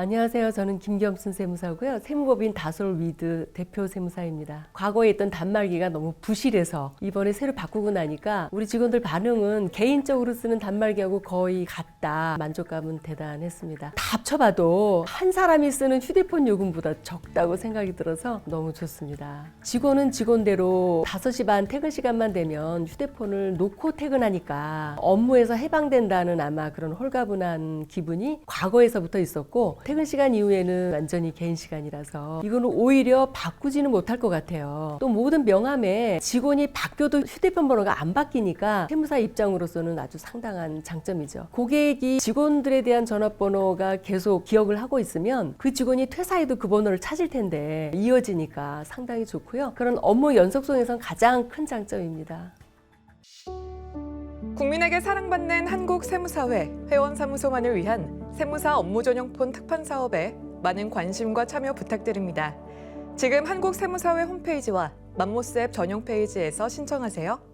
안녕하세요. 저는 김겸순 세무사고요. 세무법인 다솔 위드 대표 세무사입니다. 과거에 있던 단말기가 너무 부실해서 이번에 새로 바꾸고 나니까 우리 직원들 반응은 개인적으로 쓰는 단말기하고 거의 같다. 만족감은 대단했습니다. 다 합쳐봐도 한 사람이 쓰는 휴대폰 요금보다 적다고 생각이 들어서 너무 좋습니다. 직원은 직원대로 5시 반 퇴근 시간만 되면 휴대폰을 놓고 퇴근하니까 업무에서 해방된다는 아마 그런 홀가분한 기분이 과거에서부터 있었고 퇴근 시간 이후에는 완전히 개인 시간이라서 이거는 오히려 바꾸지는 못할 것 같아요. 또 모든 명함에 직원이 바뀌어도 휴대폰 번호가 안 바뀌니까 세무사 입장으로서는 아주 상당한 장점이죠. 고객이 직원들에 대한 전화번호가 계속 기억을 하고 있으면 그 직원이 퇴사해도 그 번호를 찾을 텐데 이어지니까 상당히 좋고요. 그런 업무 연속성에선 가장 큰 장점입니다. 국민에게 사랑받는 한국 세무사회 회원 사무소만을 위한 세무사 업무 전용폰 특판 사업에 많은 관심과 참여 부탁드립니다. 지금 한국 세무사회 홈페이지와 맘모스 앱 전용 페이지에서 신청하세요.